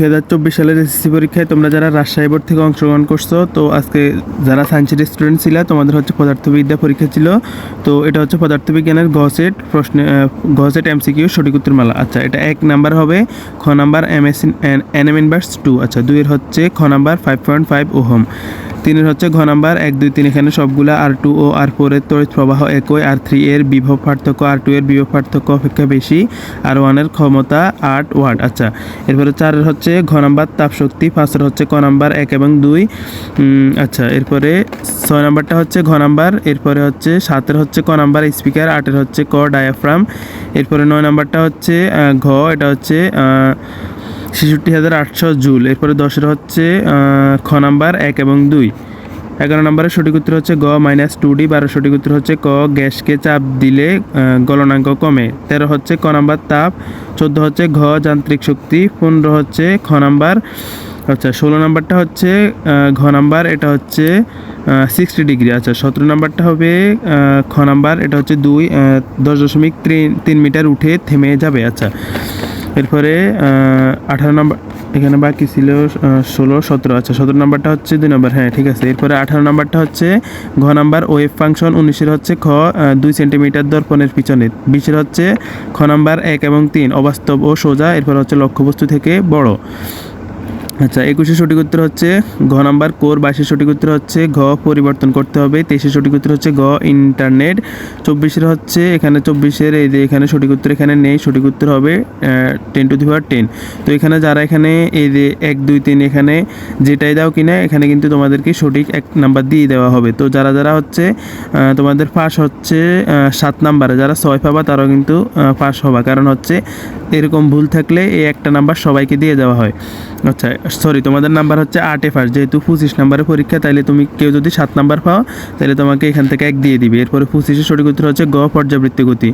দু হাজার চব্বিশ সালের এসএসসি পরীক্ষায় তোমরা যারা রাজশাহী বোর্ড থেকে অংশগ্রহণ করছ, তো আজকে যারা সায়েন্সের স্টুডেন্ট ছিল, তোমাদের হচ্ছে পদার্থবিদ্যা পরীক্ষা ছিল। তো এটা হচ্ছে পদার্থবিজ্ঞানের গসেট প্রশ্নে গসেট এমসিকিউ সঠিক উত্তর মালা। আচ্ছা এটা এক নাম্বার হবে, খ number M S N M inverse two আচ্ছা দুইয়ের হচ্ছে খ number five point five ohm. তিনের হচ্ছে ঘ নাম্বার, এক, দুই, তিন, এখানে সবগুলা আর টু ও আর ফোর এর তড়িৎ প্রবাহ একই আর থ্রি এর বিভব পার্থক্য আর টু এর বিভব পার্থক্য অপেক্ষা বেশি আর ওয়ানের ক্ষমতা আট ওয়াট। আচ্ছা এরপরে চারের হচ্ছে ঘ নাম্বার, তাপশক্তি পাঁচের হচ্ছে ক নাম্বার, এক এবং দুই। আচ্ছা এরপরে ছয় নাম্বারটা হচ্ছে ঘ নাম্বার, এরপরে হচ্ছে সাতের হচ্ছে ক নাম্বার স্পিকার আটের হচ্ছে ক ডায়াফ্রাম। এরপরে নয় নাম্বারটা হচ্ছে ঘ, এটা হচ্ছে ছেষট্টি হাজার আটশো জুল। এরপরে দশের হচ্ছে খ নাম্বার, এক এবং দুই। এগারো নম্বরের সঠিক উত্তর হচ্ছে গ মাইনাস টু ডি, বারো সঠিক উত্তর হচ্ছে ক, গ্যাসকে চাপ দিলে গলনাঙ্ক কমে। তেরো হচ্ছে ক নাম্বার, তাপ। চোদ্দ হচ্ছে ঘ, যান্ত্রিক শক্তি। পনেরো হচ্ছে খ নাম্বার আচ্ছা ষোলো নাম্বারটা হচ্ছে ঘ নাম্বার, এটা হচ্ছে সিক্সটি ডিগ্রি। আচ্ছা সতেরো নাম্বারটা হবে খ নাম্বার, এটা হচ্ছে দুই দশ দশমিক তিন- মিটার উঠে থেমে যাবে। আচ্ছা এরপরে আঠারো নম্বর, এখানে বাকি ছিল ষোলো, সতেরো। আচ্ছা সতেরো নম্বরটা হচ্ছে দুই নম্বর। হ্যাঁ ঠিক আছে। এরপরে আঠারো নম্বরটা হচ্ছে ঘ নাম্বার, ওয়েভ ফাংশন উনিশের হচ্ছে খ দুই সেন্টিমিটার দর্পণের পিছনে। বিশের হচ্ছে খ নাম্বার এক এবং তিন, অবাস্তব ও সোজা। এরপর হচ্ছে লক্ষ্যবস্তু থেকে বড়। আচ্ছা একুশে সঠিক উত্তর হচ্ছে ঘ নাম্বার কোর বাইশের সঠিক উত্তর হচ্ছে ঘ, পরিবর্তন করতে হবে তেইশের সঠিক উত্তর হচ্ছে ঘ, ইন্টারনেট, চব্বিশের হচ্ছে এখানে চব্বিশের, এই যে এখানে সঠিক উত্তর এখানে নেই, সঠিক উত্তর হবে ten to the power ten তো এখানে যারা এখানে এই যে এক, দুই, তিন এখানে যেটাই দাও কিনা, এখানে কিন্তু তোমাদেরকে সঠিক এক নাম্বার দিয়ে দেওয়া হবে। তো যারা যারা হচ্ছে তোমাদের পাস হচ্ছে সাত নাম্বারে, যারা ছয় পাবা তারাও কিন্তু পাস হবা। কারণ হচ্ছে এরকম ভুল থাকলে এই একটা নাম্বার সবাইকে দিয়ে দেওয়া হয়। আচ্ছা সরি তোমাদের নাম্বার হচ্ছে আটে ফার্স্ট যেহেতু পঁচিশ নাম্বারের পরীক্ষা তাহলে তুমি কেউ যদি সাত নাম্বার পাও তাহলে তোমাকে এখান থেকে এক দিয়ে দিবে। এরপরে পঁচিশে সঠিক উত্তর হচ্ছে গ পর্যাবৃত্তি গতি